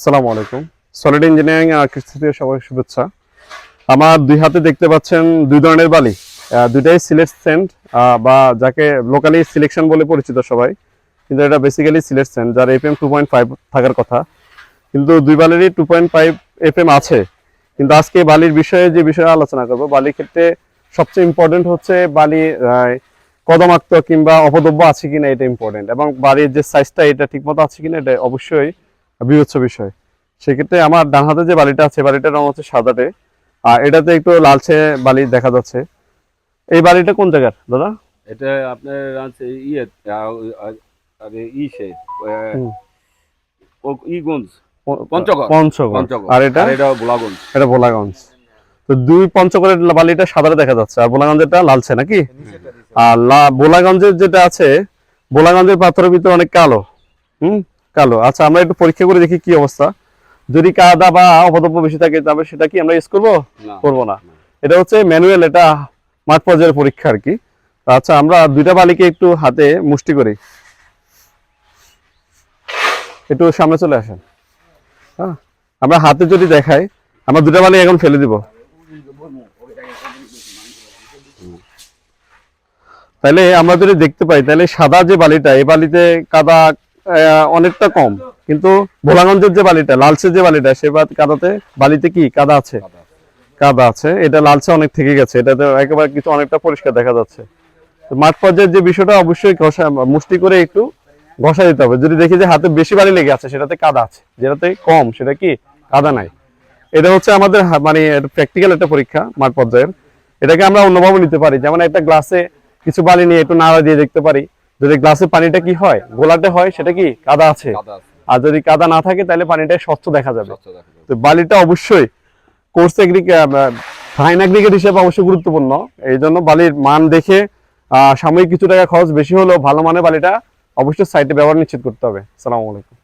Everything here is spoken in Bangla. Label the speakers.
Speaker 1: আসসালামু আলাইকুম। সলিড ইঞ্জিনিয়ারিং কৃষি থেকে সবাই শুভেচ্ছা। আমার দুই হাতে দেখতে পাচ্ছেন দুই ধরনের বালি। দুইটাই সিলেট সেন্ট বা যাকে লোকালি সিলেকশন বলে পরিচিত সবাই। কিন্তু এটা বেসিক্যালি সিলেট সেন্ট যার এফএম টু পয়েন্ট ফাইভ থাকার কথা। কিন্তু দুই বালিরই টু পয়েন্ট ফাইভ এফএম আছে। কিন্তু আজকে বালির বিষয়ে যে বিষয়ে আলোচনা করব, বালির ক্ষেত্রে সবচেয়ে ইম্পর্টেন্ট হচ্ছে বালি কদমাক্ত কিংবা অপদ্রব্য আছে কিনা এটা ইম্পর্টেন্ট এবং বাড়ির যে সাইজটা এটা ঠিকমতো আছে কিনা, এটা অবশ্যই বিবেচ্য বিষয়। সেক্ষেত্রে আমার ডান হাতে যে বালিটা আছে বালিটার রং হচ্ছে সাদাটে। আর এটাতে একটু লালচে বালি দেখা যাচ্ছে। এই বালিটা কোন জায়গার দাদা?
Speaker 2: এটা আপনার আছে ইয়ে আরে ইসে। ইগঞ্জ
Speaker 1: আর এটা?
Speaker 2: এটা বোলাগঞ্জ
Speaker 1: এটা ভোলাগঞ্জ। তো দুই পঞ্চগড়ের বালিটা সাদাটা দেখা যাচ্ছে। আর ভোলাগঞ্জেরটা লালচে নাকি? আর ভোলাগঞ্জের যেটা আছে ভোলাগঞ্জের পাথরের ভিতরে অনেক কালো। হুম? কালো। আচ্ছা আমরা একটু পরীক্ষা করে দেখি কি অবস্থা। যদি কাদা বা অপদ্রব্য বেশি থাকে তবে সেটা কি আমরা ইউজ করব? করব না। এটা হচ্ছে ম্যানুয়াল এটা মাঠ পর্যায়ের পরীক্ষা আর কি। আচ্ছা আমরা দুইটা বালিকে একটু হাতে মুষ্টি করি। একটু সামনে চলে আসেন। হ্যাঁ আমরা হাতে যদি দেখাই আমরা দুটা বালি এখন ফেলে দিব। তাহলে আমরা যদি দেখতে পাই তাহলে সাদা যে বালিটা এই বালিতে কাদা অনেকটা কম। কিন্তু ভোলাগঞ্জের যে বালিটা লালচে যে বালিটা সে কাদাতে বালিতে কি কাদা আছে? কাদা আছে। এটা লালচে অনেক থেকে গেছে। এটাতে একেবারে কিছু অনেকটা পরিষ্কার দেখা যাচ্ছে। তো মাঠ পর্যায়ের যে বিষয়টা অবশ্যই ঘষা মুষ্টি করে একটু ঘষা দিতে হবে। যদি দেখি যে হাতে বেশি বালি লেগে আছে সেটাতে কাদা আছে। যেটাতে কম সেটা কি? কাদা নাই। এটা হচ্ছে আমাদের মানে প্র্যাকটিক্যাল একটা পরীক্ষা মাঠ পর্যায়ের। এটাকে আমরা অন্যভাবে নিতে পারি। যেমন একটা গ্লাসে কিছু পানি নিয়ে একটু নাড়া দিয়ে দেখতে পারি। যদি গ্লাসে পানিটা কি হয়? গোলাটে হয় সেটা কি কাদা আছে? আর যদি কাদা না থাকে তাহলে পানিটা স্বচ্ছ দেখা যাবে। তো বালিটা অবশ্যই কোর্স ফাইন এগ্রিকেট হিসেবে অবশ্যই গুরুত্বপূর্ণ। এই জন্য বালির মান দেখে আহ, সাময়িক কিছু টাকা খরচ বেশি হলেও ভালো মানের বালিটা অবশ্যই সাইটে ব্যবহার নিশ্চিত করতে হবে। সালামু আলাইকুম।